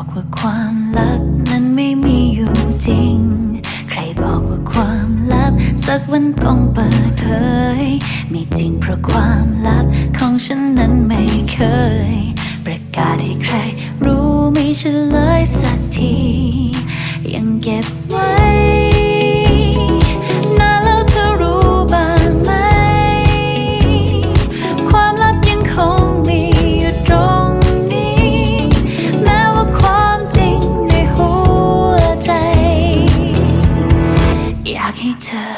บอกว่าความลับนั้นไม่มีอยู่จริง ใครบอกว่าความลับ สักวันต้องเปิดเผยมีจริงเพราะความลับของฉันนั้นไม่เคย ประกาศให้ใคร รู้ไม่ใช่เลยสัก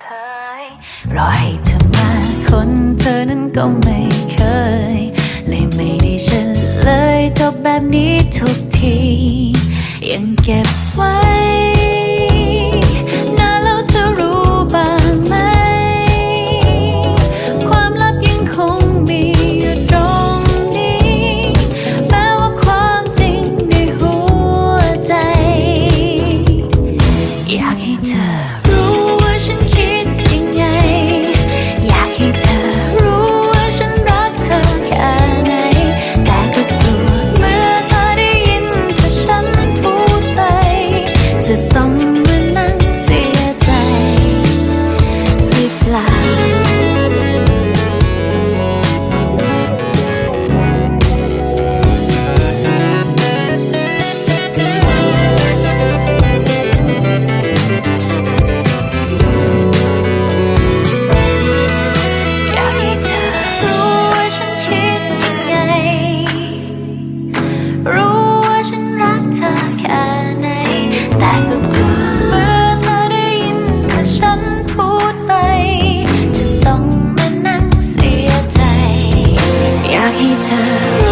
เผยรอให้เธอมาคนเธอนั้นก็ไม่เคย เลยไม่ได้ฉันเลยจบแบบนี้ทุกที ยังเก็บ time.